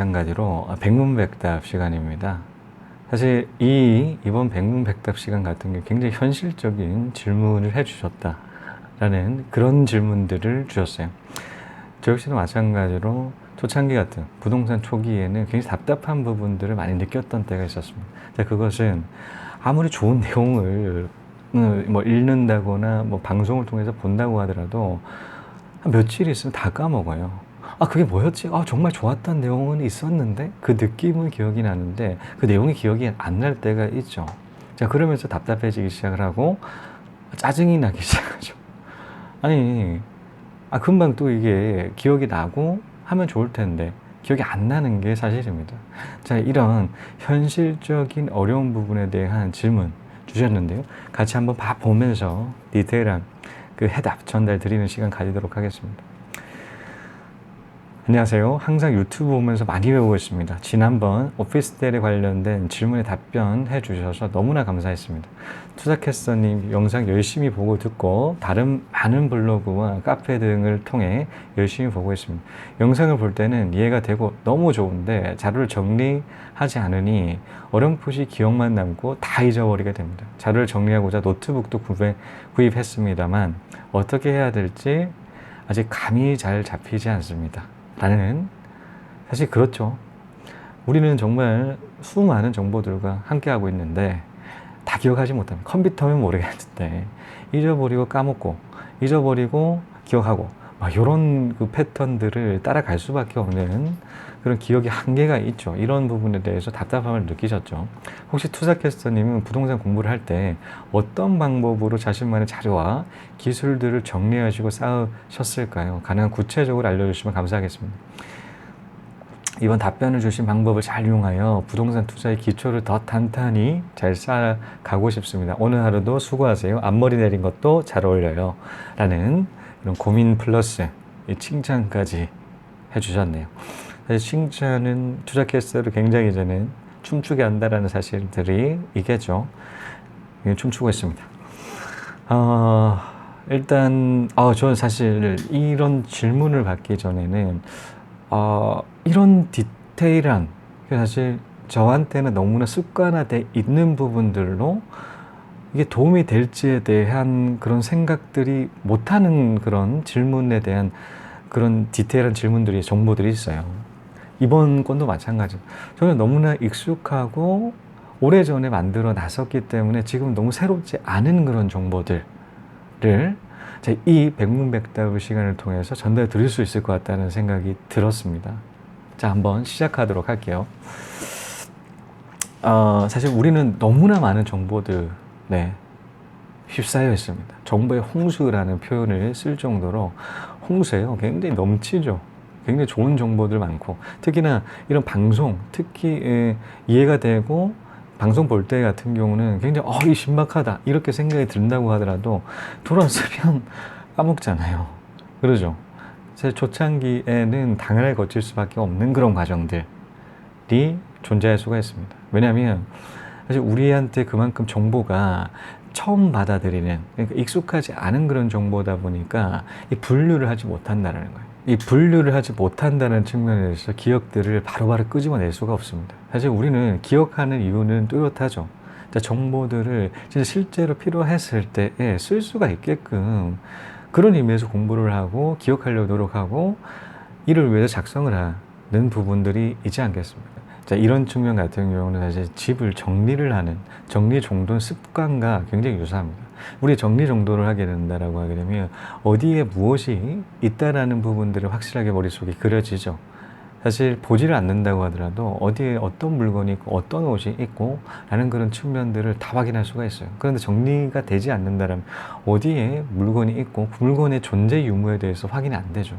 마찬가지로 백문백답 시간입니다. 사실 이 이번 백문백답 시간 같은 게 굉장히 현실적인 질문을 해주셨다라는 그런 질문들을 주셨어요. 저 역시도 마찬가지로 초창기 같은 부동산 초기에는 굉장히 답답한 부분들을 많이 느꼈던 때가 있었습니다. 자, 그것은 아무리 좋은 내용을 음, 뭐 읽는다거나 뭐 방송을 통해서 본다고 하더라도 한 며칠 있으면 다 까먹어요. 아, 그게 뭐였지? 아, 정말 좋았던 내용은 있었는데 그 느낌은 기억이 나는데 그 내용이 기억이 안 날 때가 있죠. 자, 그러면서 답답해지기 시작을 하고 짜증이 나기 시작하죠. 아니, 아, 금방 또 이게 기억이 나고 하면 좋을 텐데 기억이 안 나는 게 사실입니다. 자, 이런 현실적인 어려운 부분에 대한 질문 주셨는데요. 같이 한번 봐 보면서 디테일한 그 해답 전달 드리는 시간 가지도록 하겠습니다. 안녕하세요. 항상 유튜브 보면서 많이 배우고 있습니다. 지난번 오피스텔에 관련된 질문에 답변해 주셔서 너무나 감사했습니다. 투자캐스터님 영상 열심히 보고 듣고 다른 많은 블로그와 카페 등을 통해 열심히 보고 있습니다. 영상을 볼 때는 이해가 되고 너무 좋은데 자료를 정리하지 않으니 어렴풋이 기억만 남고 다 잊어버리게 됩니다. 자료를 정리하고자 노트북도 구매, 구입했습니다만 어떻게 해야 될지 아직 감이 잘 잡히지 않습니다. 라는 사실 그렇죠. 우리는 정말 수많은 정보들과 함께하고 있는데 다 기억하지 못합니다. 컴퓨터면 모르겠는데 잊어버리고 까먹고 잊어버리고 기억하고 막 이런 그 패턴들을 따라갈 수밖에 없는 그런 기억의 한계가 있죠. 이런 부분에 대해서 답답함을 느끼셨죠. 혹시 투자캐스터님은 부동산 공부를 할 때 어떤 방법으로 자신만의 자료와 기술들을 정리하시고 쌓으셨을까요? 가능한 구체적으로 알려주시면 감사하겠습니다. 이번 답변을 주신 방법을 잘 이용하여 부동산 투자의 기초를 더 탄탄히 잘 쌓아가고 싶습니다. 오늘 하루도 수고하세요. 앞머리 내린 것도 잘 어울려요. 라는 이런 고민 플러스 칭찬까지 해주셨네요. 사실 칭찬은 투자 캐스터를 굉장히 저는 춤추게 한다라는 사실들이 있겠죠. 예, 춤추고 있습니다. 어, 일단, 어, 저는 사실 이런 질문을 받기 전에는, 어, 이런 디테일한, 사실 저한테는 너무나 습관화돼 있는 부분들로 이게 도움이 될지에 대한 그런 생각들이 못하는 그런 질문에 대한 그런 디테일한 질문들이 정보들이 있어요. 이번 건도 마찬가지. 저는 너무나 익숙하고 오래전에 만들어 놨었기 때문에 지금 너무 새롭지 않은 그런 정보들을 이 백문백답 시간을 통해서 전달해 드릴 수 있을 것 같다는 생각이 들었습니다. 자, 한번 시작하도록 할게요. 어, 사실 우리는 너무나 많은 정보들, 네, 휩싸여 있습니다. 정보의 홍수라는 표현을 쓸 정도로 홍수예요. 굉장히 넘치죠. 굉장히 좋은 정보들 많고 특히나 이런 방송 특히 예, 이해가 되고 방송 볼 때 같은 경우는 굉장히 어, 이 신박하다 이렇게 생각이 든다고 하더라도 돌아서면 까먹잖아요. 그러죠. 제 초창기에는 당연히 거칠 수밖에 없는 그런 과정들이 존재할 수가 있습니다. 왜냐하면 사실 우리한테 그만큼 정보가 처음 받아들이는 그러니까 익숙하지 않은 그런 정보다 보니까 이 분류를 하지 못한다는 거예요. 이 분류를 하지 못한다는 측면에서 기억들을 바로바로 끄집어낼 수가 없습니다. 사실 우리는 기억하는 이유는 뚜렷하죠. 정보들을 진짜 실제로 필요했을 때에 쓸 수가 있게끔 그런 의미에서 공부를 하고 기억하려고 노력하고 이를 위해서 작성을 하는 부분들이 있지 않겠습니까? 자, 이런 측면 같은 경우는 사실 집을 정리를 하는 정리 정돈 습관과 굉장히 유사합니다. 우리 정리 정돈을 하게 된다라고 하게 되면 어디에 무엇이 있다라는 부분들을 확실하게 머릿속에 그려지죠. 사실 보지를 않는다고 하더라도 어디에 어떤 물건이 있고 어떤 옷이 있고 라는 그런 측면들을 다 확인할 수가 있어요. 그런데 정리가 되지 않는다면 어디에 물건이 있고 그 물건의 존재 유무에 대해서 확인이 안 되죠.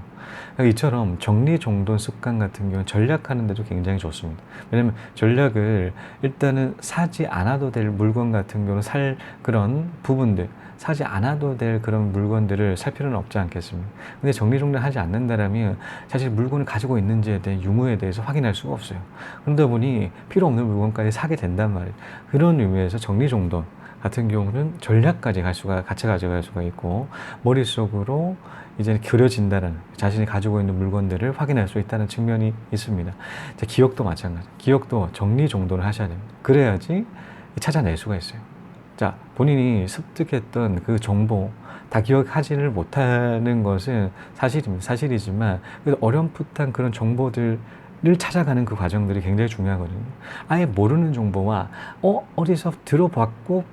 그러니까 이처럼 정리 정돈 습관 같은 경우는 전략하는 데도 굉장히 좋습니다. 왜냐면 전략을 일단은 사지 않아도 될 물건 같은 경우는 살 그런 부분들 사지 않아도 될 그런 물건들을 살 필요는 없지 않겠습니까? 근데 정리정돈 하지 않는다라면 사실 물건을 가지고 있는지에 대한 유무에 대해서 확인할 수가 없어요. 그러다 보니 필요 없는 물건까지 사게 된단 말이에요. 그런 의미에서 정리정돈 같은 경우는 전략까지 갈 수가 같이 가져갈 수가 있고 머릿속으로 이제 그려진다는 자신이 가지고 있는 물건들을 확인할 수 있다는 측면이 있습니다. 자, 기억도 마찬가지. 기억도 정리 정돈을 하셔야 됩니다. 그래야지 찾아낼 수가 있어요. 자, 본인이 습득했던 그 정보 다 기억하지를 못하는 것은 사실입니다. 사실이지만 어렴풋한 그런 정보들을 찾아가는 그 과정들이 굉장히 중요하거든요. 아예 모르는 정보와 어 어디서 들어봤고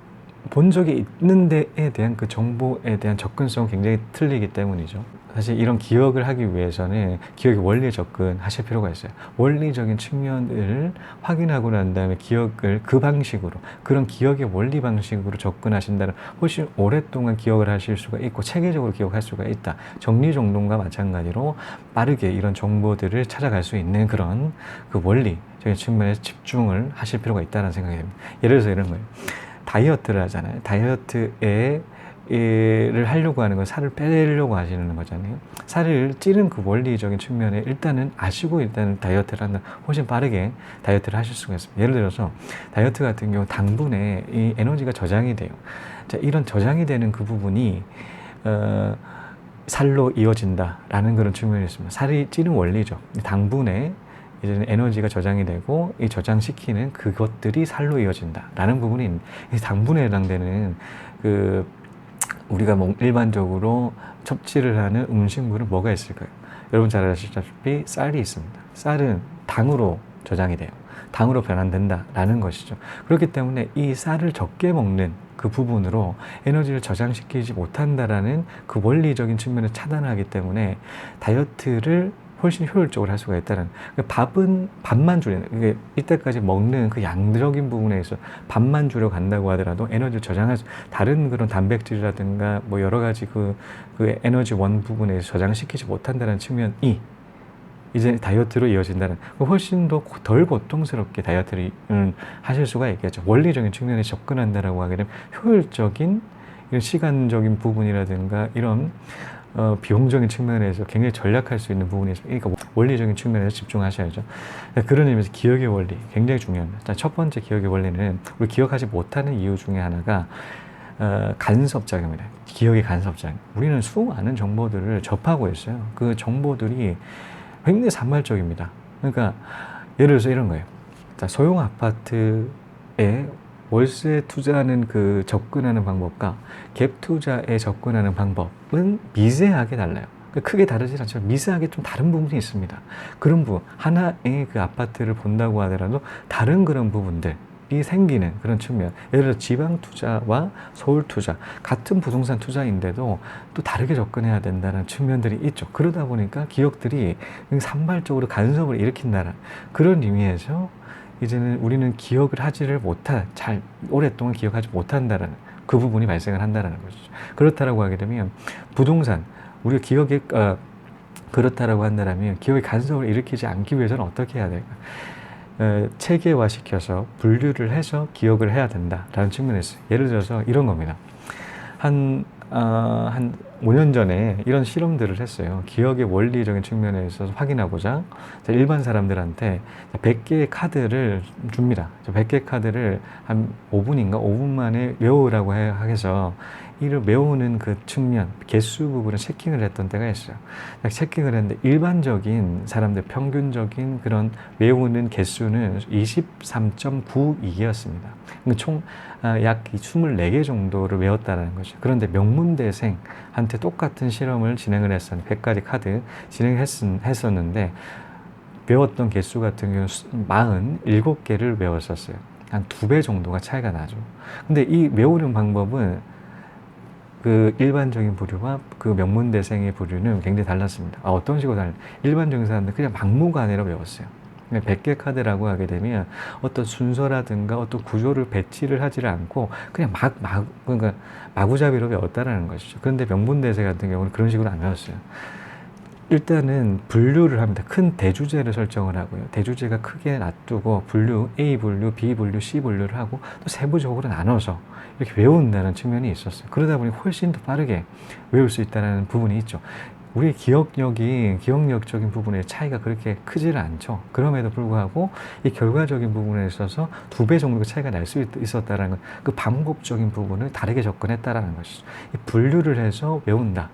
본 적이 있는 데에 대한 그 정보에 대한 접근성은 굉장히 틀리기 때문이죠. 사실 이런 기억을 하기 위해서는 기억의 원리에 접근하실 필요가 있어요. 원리적인 측면을 확인하고 난 다음에 기억을 그 방식으로 그런 기억의 원리 방식으로 접근하신다면 훨씬 오랫동안 기억을 하실 수가 있고 체계적으로 기억할 수가 있다. 정리정돈과 마찬가지로 빠르게 이런 정보들을 찾아갈 수 있는 그런 그 원리적인 측면에 집중을 하실 필요가 있다는 생각이 듭니다. 예를 들어서 이런 거예요. 다이어트를 하잖아요. 다이어트에 를 하려고 하는 건 살을 빼려고 하시는 거잖아요. 살을 찌는 그 원리적인 측면에 일단은 아시고 일단은 다이어트를 한다. 훨씬 빠르게 다이어트를 하실 수가 있습니다. 예를 들어서 다이어트 같은 경우 당분에 이 에너지가 저장이 돼요. 자, 이런 저장이 되는 그 부분이 어, 살로 이어진다라는 그런 측면이 있습니다. 살이 찌는 원리죠. 당분에 이제는 에너지가 저장이 되고 이 저장시키는 그것들이 살로 이어진다라는 부분이 당분에 해당되는 그 우리가 뭐 일반적으로 섭취를 하는 음식물은 뭐가 있을까요? 여러분 잘 아시다시피 쌀이 있습니다. 쌀은 당으로 저장이 돼요. 당으로 변환된다라는 것이죠. 그렇기 때문에 이 쌀을 적게 먹는 그 부분으로 에너지를 저장시키지 못한다라는 그 원리적인 측면을 차단하기 때문에 다이어트를 훨씬 효율적으로 할 수가 있다는 그러니까 밥은 밥만 줄이는 이게 이때까지 먹는 그 양적인 부분에 서 밥만 줄여 간다고 하더라도 에너지를 저장할 수 다른 그런 단백질이라든가 뭐 여러 가지 그, 그 에너지 원 부분에 저장시키지 못한다는 측면이 이제 다이어트로 이어진다는 그 훨씬 더 덜 고통스럽게 다이어트를 음, 하실 수가 있겠죠. 원리적인 측면에 접근한다라고 하게 되면 효율적인 이런 시간적인 부분이라든가 이런 어, 비용적인 측면에서 굉장히 전략할 수 있는 부분이 있습니다. 그러니까 원리적인 측면에서 집중하셔야죠. 그런 의미에서 기억의 원리 굉장히 중요합니다. 첫 번째 기억의 원리는 우리 기억하지 못하는 이유 중에 하나가 어, 간섭작용입니다. 기억의 간섭작. 우리는 수많은 정보들을 접하고 있어요. 그 정보들이 굉장히 산말적입니다. 그러니까 예를 들어서 이런 거예요. 자, 소형 아파트에 월세 투자하는 그 접근하는 방법과 갭 투자에 접근하는 방법은 미세하게 달라요. 그러니까 크게 다르지 않지만 미세하게 좀 다른 부분이 있습니다. 그런 부분, 하나의 그 아파트를 본다고 하더라도 다른 그런 부분들, 이 생기는 그런 측면. 예를 들어 지방 투자와 서울 투자 같은 부동산 투자인데도 또 다르게 접근해야 된다는 측면들이 있죠. 그러다 보니까 기업들이 산발적으로 간섭을 일으킨다는 그런 의미에서 이제는 우리는 기억을 하지를 못할, 잘, 오랫동안 기억하지 못한다라는 그 부분이 발생을 한다라는 것이죠. 그렇다라고 하게 되면 부동산, 우리가 기억에, 어, 그렇다라고 한다면 기억의 간섭을 일으키지 않기 위해서는 어떻게 해야 될까? 어, 체계화시켜서 분류를 해서 기억을 해야 된다라는 측면에서 예를 들어서 이런 겁니다. 한, 어, 한 5년 전에 이런 실험들을 했어요. 기억의 원리적인 측면에 있어서 확인하고자 일반 사람들한테 100개의 카드를 줍니다. 100개 카드를 한 5분인가 5분 만에 외우라고 해서 이를 외우는 그 측면, 개수 부분을 체킹을 했던 때가 있어요. 체킹을 했는데 일반적인 사람들 평균적인 그런 외우는 개수는 23.92였습니다. 총약 아, 24개 정도를 외웠다는 거죠. 그런데 명문대생한테 똑같은 실험을 진행을 했었는데 100가지 카드 진행했었는데 외웠던 개수 같은 경우는 47개를 외웠었어요. 한 두 배 정도가 차이가 나죠. 근데 이 외우는 방법은 그 일반적인 부류와 그 명문대생의 부류는 굉장히 달랐습니다. 아, 어떤 식으로 달라? 일반적인 사람들 그냥 막무가내로 외웠어요. 100개 카드라고 하게 되면 어떤 순서라든가 어떤 구조를 배치를 하지를 않고 그냥 막, 막, 그러니까 마구잡이로 외웠다라는 것이죠. 그런데 명분대세 같은 경우는 그런 식으로 안 외웠어요. 일단은 분류를 합니다. 큰 대주제를 설정을 하고요. 대주제가 크게 놔두고 분류, A 분류, B 분류, C 분류를 하고 또 세부적으로 나눠서 이렇게 외운다는 측면이 있었어요. 그러다 보니 훨씬 더 빠르게 외울 수 있다는 부분이 있죠. 우리 기억력이 기억력적인 부분에 차이가 그렇게 크지를 않죠. 그럼에도 불구하고 이 결과적인 부분에 있어서 두 배 정도 차이가 날 수 있었다는 건그 방법적인 부분을 다르게 접근했다라는 것이죠. 이 분류를 해서 외운다.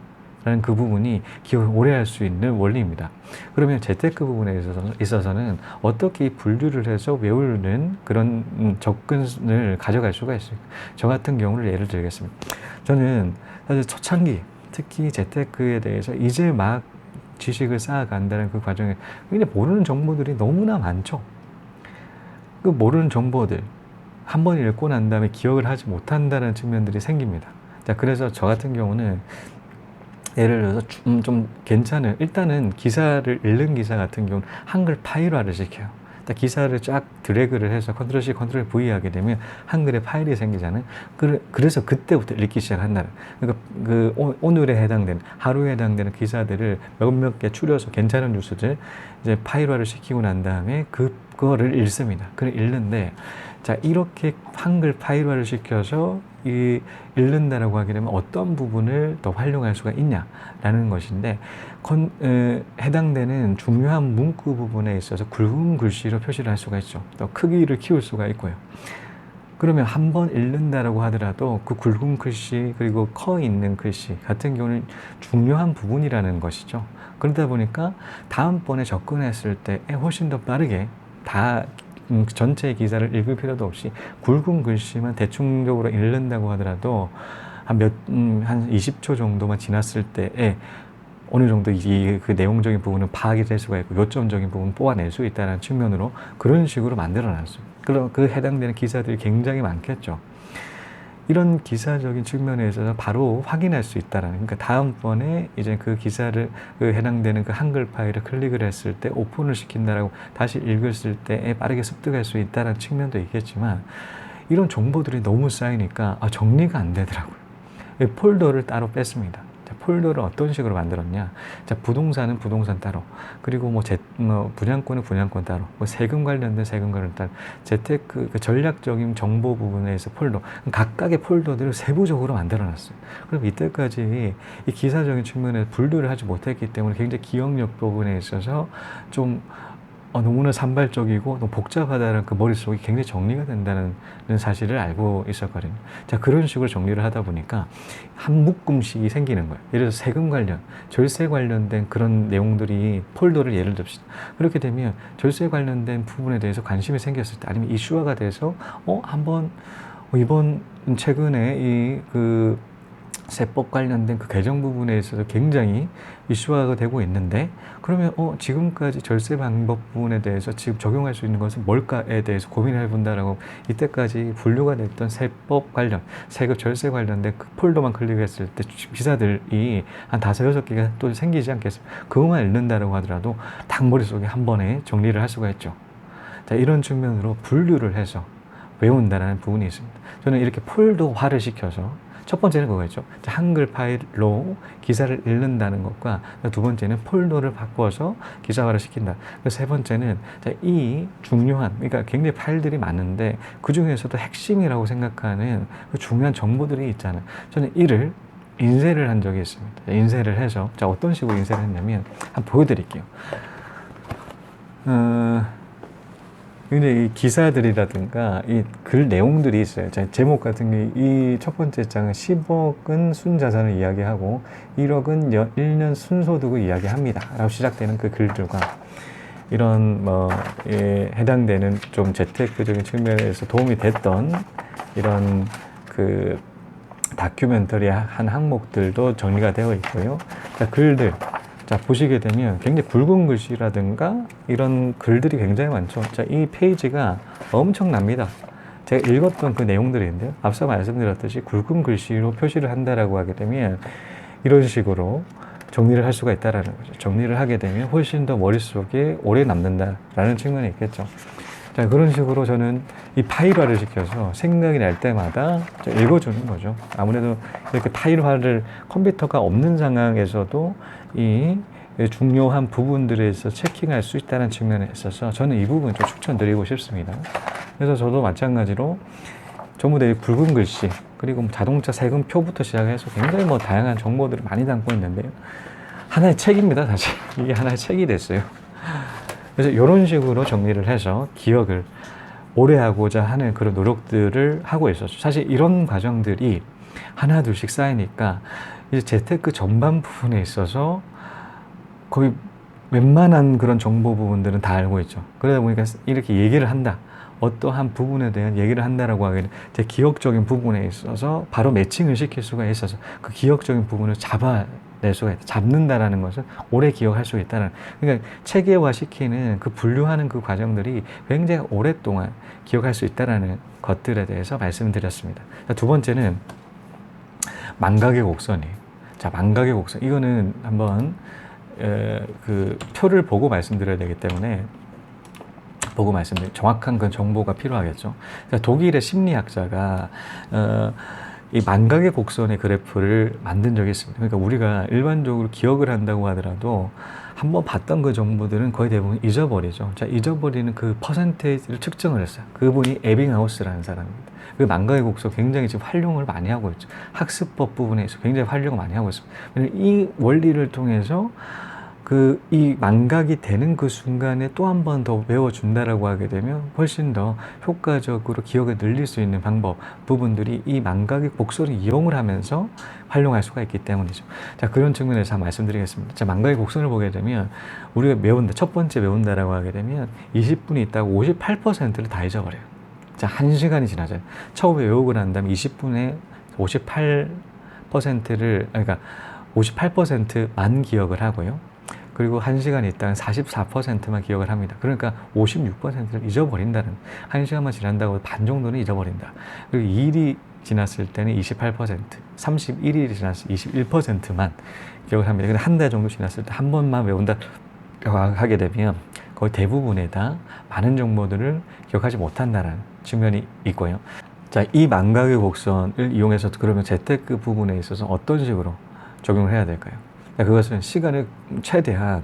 라는 그 부분이 기억을 오래 할 수 있는 원리입니다. 그러면 재테크 부분에 있어서, 있어서는 어떻게 이 분류를 해서 외우는 그런 음, 접근을 가져갈 수가 있을까? 저 같은 경우를 예를 들겠습니다. 저는 사실 초창기, 특히 재테크에 대해서 이제 막 지식을 쌓아간다는 그 과정에 굉장히 모르는 정보들이 너무나 많죠. 그 모르는 정보들 한 번 읽고 난 다음에 기억을 하지 못한다는 측면들이 생깁니다. 자, 그래서 저 같은 경우는 예를 들어서 좀, 좀 괜찮은 일단은 기사를 읽는 기사 같은 경우는 한글 파일화를 시켜요. 딱 기사를 쫙 드래그를 해서 컨트롤 C, 컨트롤 V 하게 되면 한글의 파일이 생기잖아요. 그래, 그래서 그때부터 읽기 시작한다는. 그러니까 그 오- 오늘에 해당되는 하루에 해당되는 기사들을 몇몇 개 추려서 괜찮은 뉴스들 이제 파일화를 시키고 난 다음에 그 그거를 읽습니다. 그걸 읽는데 자 이렇게 한글 파일화를 시켜서 이 읽는다라고 하게 되면 어떤 부분을 더 활용할 수가 있냐라는 것인데 컨, 에, 해당되는 중요한 문구 부분에 있어서 굵은 글씨로 표시를 할 수가 있죠. 또 크기를 키울 수가 있고요. 그러면 한 번 읽는다라고 하더라도 그 굵은 글씨 그리고 커 있는 글씨 같은 경우는 중요한 부분이라는 것이죠. 그러다 보니까 다음번에 접근했을 때 훨씬 더 빠르게 다 음, 전체 기사를 읽을 필요도 없이 굵은 글씨만 대충적으로 읽는다고 하더라도 한 몇, 음, 한 20초 정도만 지났을 때에 어느 정도 이 그 내용적인 부분은 파악이 될 수가 있고 요점적인 부분 뽑아낼 수 있다는 측면으로 그런 식으로 만들어 놨어요. 그럼 그 해당되는 기사들이 굉장히 많겠죠. 이런 기사적인 측면에 있어서 바로 확인할 수 있다라는 그러니까 다음번에 이제 그 기사를 그 해당되는 그 한글 파일을 클릭을 했을 때 오픈을 시킨다라고 다시 읽었을 때에 빠르게 습득할 수 있다는 측면도 있겠지만 이런 정보들이 너무 쌓이니까 아, 정리가 안 되더라고요. 이 폴더를 따로 뺐습니다. 자, 폴더를 어떤 식으로 만들었냐? 자, 부동산은 부동산 따로, 그리고 뭐, 재, 뭐 분양권은 분양권 따로, 뭐 세금 관련된 세금 관련 따로, 재테크 그 전략적인 정보 부분에서 폴더, 각각의 폴더들을 세부적으로 만들어 놨어요. 그럼 이때까지 이 기사적인 측면에서 분류를 하지 못했기 때문에 굉장히 기억력 부분에 있어서 좀 어, 너무나 산발적이고 너무 복잡하다는 그 머릿속이 굉장히 정리가 된다는 사실을 알고 있었거든요. 자, 그런 식으로 정리를 하다 보니까 한 묶음씩이 생기는 거예요. 예를 들어서 세금 관련, 절세 관련된 그런 내용들이 폴더를 예를 듭시다. 그렇게 되면 절세 관련된 부분에 대해서 관심이 생겼을 때 아니면 이슈화가 돼서 어, 한번 어, 이번 최근에 이그 세법 관련된 그 개정 부분에 있어서 굉장히 이슈화가 되고 있는데 그러면 어 지금까지 절세 방법 부분에 대해서 지금 적용할 수 있는 것은 뭘까에 대해서 고민을 해본다라고 이때까지 분류가 됐던 세법 관련 세금 절세 관련된 그 폴더만 클릭했을 때 기사들이 한 다섯 여섯 개가 또 생기지 않겠습니까? 그것만 읽는다라고 하더라도 딱 머릿속에 한 번에 정리를 할 수가 있죠. 자 이런 측면으로 분류를 해서 외운다라는 부분이 있습니다. 저는 이렇게 폴더화를 시켜서 첫 번째는 그거였죠. 자, 한글 파일로 기사를 읽는다는 것과 두 번째는 폴더를 바꿔서 기사화를 시킨다. 그세 번째는 자, 이 중요한, 그러니까 굉장히 파일들이 많은데 그 중에서도 핵심이라고 생각하는 그 중요한 정보들이 있잖아요. 저는 이를 인쇄를 한 적이 있습니다. 인쇄를 해서 자 어떤 식으로 인쇄를 했냐면 한번 보여드릴게요. 어, 근데 이 기사들이라든가 이 글 내용들이 있어요. 자, 제목 같은 게 이 첫 번째 장은 10억은 순자산을 이야기하고 1억은 연, 1년 순소득을 이야기합니다. 라고 시작되는 그 글들과 이런 뭐 예, 해당되는 좀 재테크적인 측면에서 도움이 됐던 이런 그 다큐멘터리 한 항목들도 정리가 되어 있고요. 자, 글들. 자, 보시게 되면 굉장히 굵은 글씨라든가 이런 글들이 굉장히 많죠. 자, 이 페이지가 엄청납니다. 제가 읽었던 그 내용들인데요. 앞서 말씀드렸듯이 굵은 글씨로 표시를 한다라고 하게 되면 이런 식으로 정리를 할 수가 있다라는 거죠. 정리를 하게 되면 훨씬 더 머릿속에 오래 남는다라는 측면이 있겠죠. 자, 그런 식으로 저는 이 파일화를 시켜서 생각이 날 때마다 저 읽어주는 거죠. 아무래도 이렇게 파일화를 컴퓨터가 없는 상황에서도 이 중요한 부분들에서 체킹할 수 있다는 측면에 있어서 저는 이 부분 좀 추천드리고 싶습니다. 그래서 저도 마찬가지로 전부 다이 굵은 글씨 그리고 뭐 자동차 세금표부터 시작해서 굉장히 뭐 다양한 정보들을 많이 담고 있는데요. 하나의 책입니다, 사실. 이게 하나의 책이 됐어요. 그래서 이런 식으로 정리를 해서 기억을 오래 하고자 하는 그런 노력들을 하고 있었죠. 사실 이런 과정들이 하나 둘씩 쌓이니까 이제 재테크 전반 부분에 있어서 거의 웬만한 그런 정보 부분들은 다 알고 있죠. 그러다 보니까 이렇게 얘기를 한다. 어떠한 부분에 대한 얘기를 한다라고 하기는 제 기억적인 부분에 있어서 바로 매칭을 시킬 수가 있어서 그 기억적인 부분을 잡아 낼 수가 있다. 잡는다라는 것을 오래 기억할 수 있다는. 그러니까 체계화 시키는 그 분류하는 그 과정들이 굉장히 오랫동안 기억할 수 있다라는 것들에 대해서 말씀드렸습니다. 자, 두 번째는 망각의 곡선이에요. 자, 망각의 곡선. 이거는 한번 에, 그 표를 보고 말씀드려야 되기 때문에 보고 말씀드릴 정확한 그 정보가 필요하겠죠. 그러니까 독일의 심리학자가 어, 이 망각의 곡선의 그래프를 만든 적이 있습니다. 그러니까 우리가 일반적으로 기억을 한다고 하더라도 한번 봤던 그 정보들은 거의 대부분 잊어버리죠. 자, 잊어버리는 그 퍼센테이지를 측정을 했어요. 그분이 에빙하우스라는 사람입니다. 그 망각의 곡선 굉장히 지금 활용을 많이 하고 있죠. 학습법 부분에 서 굉장히 활용을 많이 하고 있습니다. 이 원리를 통해서 그 이 망각이 되는 그 순간에 또 한 번 더 외워준다라고 하게 되면 훨씬 더 효과적으로 기억을 늘릴 수 있는 방법 부분들이 이 망각의 곡선을 이용을 하면서 활용할 수가 있기 때문이죠. 자 그런 측면에서 말씀드리겠습니다. 자 망각의 곡선을 보게 되면 우리가 외운다 첫 번째 외운다라고 하게 되면 20분이 있다고 58%를 다 잊어버려요. 자 1시간이 지나죠. 처음에 외우고 난 다음에 20분에 58%를 그러니까 58%만 기억을 하고요. 그리고 한시간 있다가 44%만 기억을 합니다. 그러니까 56%를 잊어버린다는, 한시간만 지난다고 반 정도는 잊어버린다. 그리고 2일이 지났을 때는 28%, 31일이 지났을 때 21%만 기억을 합니다. 근데 한 달 정도 지났을 때 한 번만 외운다 하게 되면 거의 대부분에 다 많은 정보들을 기억하지 못한다는 측면이 있고요. 자, 이 망각의 곡선을 이용해서 그러면 재테크 부분에 있어서 어떤 식으로 적용을 해야 될까요? 자, 그것은 시간을 최대한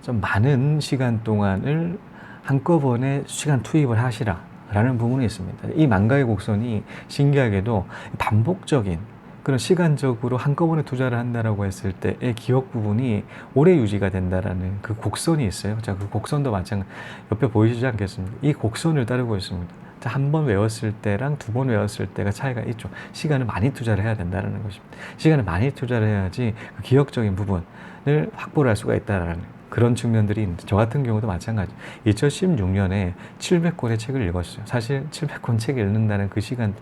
좀 많은 시간 동안을 한꺼번에 시간 투입을 하시라. 라는 부분이 있습니다. 이 망가의 곡선이 신기하게도 반복적인 그런 시간적으로 한꺼번에 투자를 한다라고 했을 때의 기억 부분이 오래 유지가 된다라는 그 곡선이 있어요. 자, 그 곡선도 마찬가지. 옆에 보이시지 않겠습니까? 이 곡선을 따르고 있습니다. 한 번 외웠을 때랑 두 번 외웠을 때가 차이가 있죠. 시간을 많이 투자를 해야 된다는 것입니다. 시간을 많이 투자를 해야지 그 기억적인 부분을 확보를 할 수가 있다라는 그런 측면들이 있는데 저 같은 경우도 마찬가지. 2016년에 700권의 책을 읽었어요. 사실 700권 책 읽는다는 그 시간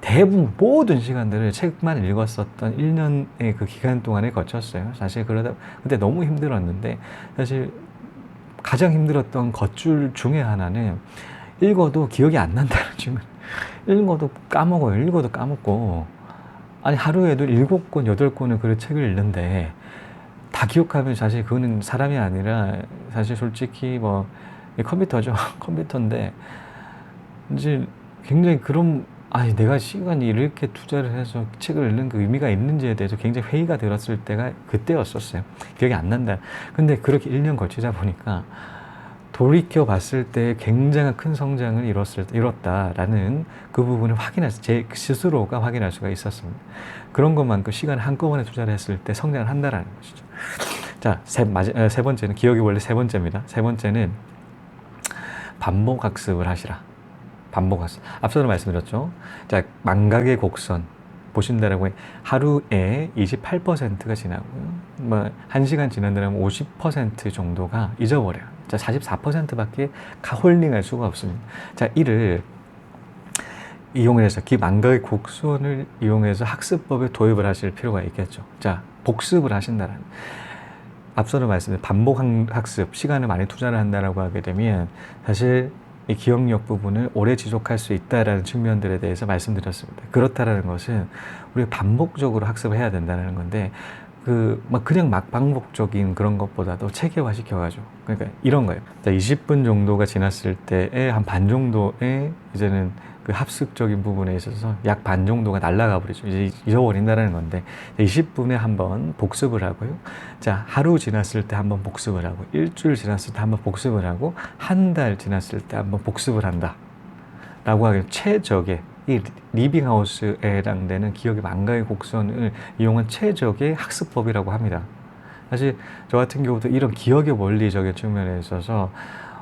대부분 모든 시간들을 책만 읽었었던 1년의 그 기간 동안에 거쳤어요. 사실 그러다 근데 너무 힘들었는데 사실 가장 힘들었던 것줄 중에 하나는 읽어도 기억이 안 난다는 증은 읽어도 까먹어요. 읽어도 까먹고 아니 하루에도 일곱 권 여덟 권을 그 책을 읽는데 다 기억하면 사실 그거는 사람이 아니라 사실 솔직히 뭐 컴퓨터죠. 컴퓨터인데 이제 굉장히 그런 아니 내가 시간이 이렇게 투자를 해서 책을 읽는 그 의미가 있는지에 대해서 굉장히 회의가 들었을 때가 그때였었어요. 기억이 안 난다. 근데 그렇게 1년 거치다 보니까 돌이켜 봤을 때 굉장한 큰 성장을 이뤘을, 이뤘다라는 그 부분을 확인할 수, 제 스스로가 확인할 수가 있었습니다. 그런 것만큼 시간을 한꺼번에 투자를 했을 때 성장을 한다라는 것이죠. 자, 세, 마지, 어, 세 번째는, 기억이 원래 세 번째입니다. 세 번째는 반복 학습을 하시라. 반복 학습. 앞서도 말씀드렸죠. 자, 망각의 곡선. 보신다라고 해. 하루에 28%가 지나고요. 뭐, 1시간 지난다면 50% 정도가 잊어버려요. 자, 44%밖에 홀링할 수가 없습니다. 자, 이를 이용해서 기 망각의 곡선을 이용해서 학습법에 도입을 하실 필요가 있겠죠. 자, 복습을 하신다는. 앞서도 말씀드린 반복 학습, 시간을 많이 투자를 한다라고 하게 되면 사실 이 기억력 부분을 오래 지속할 수 있다라는 측면들에 대해서 말씀드렸습니다. 그렇다라는 것은 우리가 반복적으로 학습을 해야 된다는 건데 그 막 그냥 막 반복적인 그런 것보다도 체계화 시켜가지고 그러니까 이런 거예요. 자, 20분 정도가 지났을 때에 한 반 정도의 이제는 그 합숙적인 부분에 있어서 약 반 정도가 날라가 버리죠. 이제 잊어버린다는 건데 20분에 한 번 복습을 하고요. 자 하루 지났을 때 한 번 복습을 하고 일주일 지났을 때 한 번 복습을 하고 한 달 지났을 때 한 번 복습을 한다. 라고 하기엔 최적의 이 리빙하우스에 해당되는 기억의 망가의 곡선을 이용한 최적의 학습법이라고 합니다. 사실 저 같은 경우도 이런 기억의 원리적인 측면에 있어서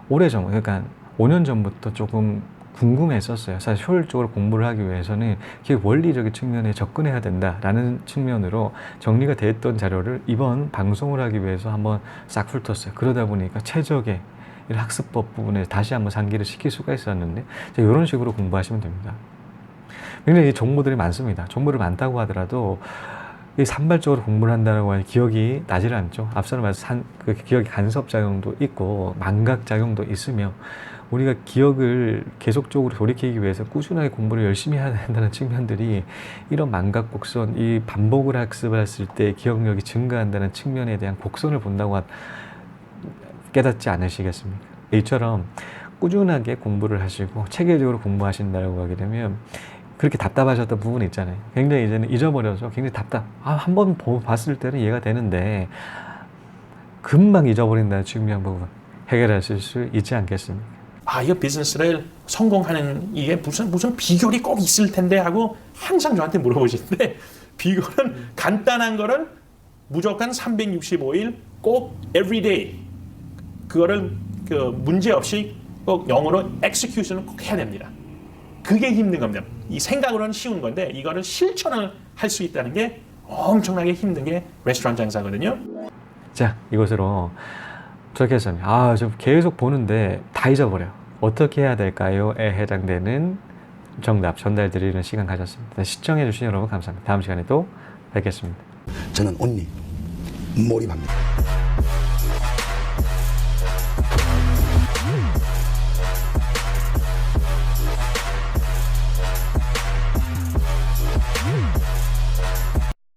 오래전, 그러니까 5년 전부터 조금 궁금했었어요. 사실 효율적으로 공부를 하기 위해서는 기억 원리적인 측면에 접근해야 된다라는 측면으로 정리가 됐던 자료를 이번 방송을 하기 위해서 한번 싹 훑었어요. 그러다 보니까 최적의 이 학습법 부분에 다시 한번 상기를 시킬 수가 있었는데 이런 식으로 공부하시면 됩니다. 굉장히 정보들이 많습니다. 정보를 많다고 하더라도 이 산발적으로 공부를 하니 기억이 나질 않죠. 앞서는 산, 그 기억의 간섭 작용도 있고 망각 작용도 있으며 우리가 기억을 계속적으로 돌이키기 위해서 꾸준하게 공부를 열심히 해야 된다는 측면들이 이런 망각 곡선, 이 반복을 학습을 했을 때 기억력이 증가한다는 측면에 대한 곡선을 본다고 하- 깨닫지 않으시겠습니까? 이처럼 꾸준하게 공부를 하시고 체계적으로 공부하신다고 하게 되면 그렇게 답답하셨던 부분이 있잖아요. 굉장히 이제는 잊어버려서 굉장히 답답. 아, 한 번 봤을 때는 이해가 되는데 금방 잊어버린다는 중요한 부분 해결하실 수 있지 않겠습니까? 아, 이거 비즈니스를 성공하는 이게 무슨 무슨 비결이 꼭 있을 텐데 하고 항상 저한테 물어보시는데 비결은 간단한 거를 무조건 365일 꼭 everyday 그거를 그 문제 없이 꼭 영어로 execution을 꼭 해야 됩니다. 그게 힘든 겁니다. 이 생각으로는 쉬운 건데 이거를 실천을 할 수 있다는 게 엄청나게 힘든 게 레스토랑 장사거든요. 자, 이것으로 투자캐스터님, 아, 좀 계속 보는데 다 잊어버려요. 어떻게 해야 될까요?에 해당되는 정답 전달드리는 시간 가졌습니다. 시청해주신 여러분 감사합니다. 다음 시간에 또 뵙겠습니다. 저는 온리 몰입합니다.